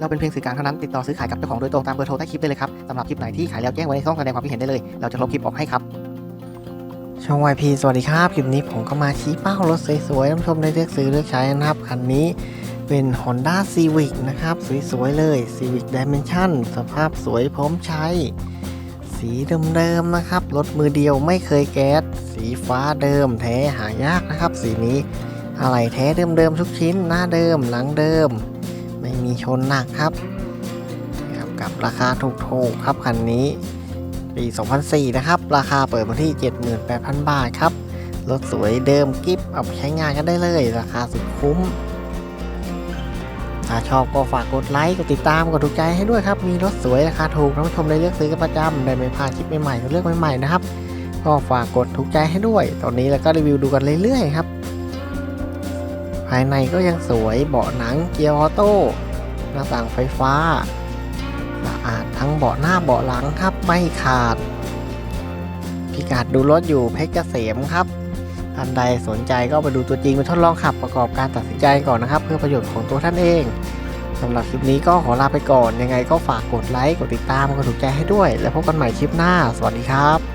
เราเป็นเพียงสื่อกลางเท่านั้นติดต่อซื้อขายกับเจ้าของโดยตรงตามเบอร์โทรใต้คลิปได้เลยครับสำหรับคลิปไหนที่ขายแล้วแจ้งไว้ในช่องแสดงความคิดเห็นได้เลย เราจะลบคลิปออกให้ครับช่อง YP สวัสดีครับ คลิปนี้ผมก็มาชี้เป้ารถสวยๆท่านผู้ชมได้เลือกซื้อเลือกใช้นะครับ คันนี้เป็น Honda Civic นะครับ สวยๆเลย Civic Dimension สภาพสวยพร้อมใช้ สีเดิมๆนะครับ รถมือเดียวไม่เคยแก๊ส สีฟ้าเดิมแท้หายากนะครับ สีนี้ อะไรแท้เดิมๆทุกชิ้น หน้าเดิมหลังเดิม มีชนหนักครับนะครับ กับราคาถูกๆครับคันนี้ ปี 2004 นะครับ ราคาเปิดมาที่ 78,000 บาทครับ รถสวยเดิมกิฟเอาไปใช้งานกันได้เลย ราคาสุดคุ้ม ถ้าชอบก็ฝากกดไลค์ กดติดตาม กดถูกใจให้ด้วยครับ มีรถสวยราคาถูกท่านผู้ชมได้เลือกซื้อกันประจำได้ไม่พลาดคลิปใหม่ๆเลือกใหม่ๆนะครับ ก็ฝากกดถูกใจให้ด้วย ตอนนี้แล้วก็รีวิวดูกันเรื่อยๆครับภายในก็ยังสวยเบาะหนังเกียร์ออโต้ หน้าต่างไฟฟ้าสะอาดทั้งเบาะหน้าเบาะหลังครับไม่ขาด พิกัดดูรถอยู่เพชรเกษมครับท่านใดสนใจก็ไปดูตัวจริงไปทดลองขับประกอบการตัดสินใจก่อนนะครับ เพื่อประโยชน์ของตัวท่านเองสำหรับคลิปนี้ก็ขอลาไปก่อน ยังไงก็ฝากกดไลค์ กดติดตาม กดถูกใจให้ด้วย แล้วพบกันใหม่คลิปหน้า สวัสดีครับ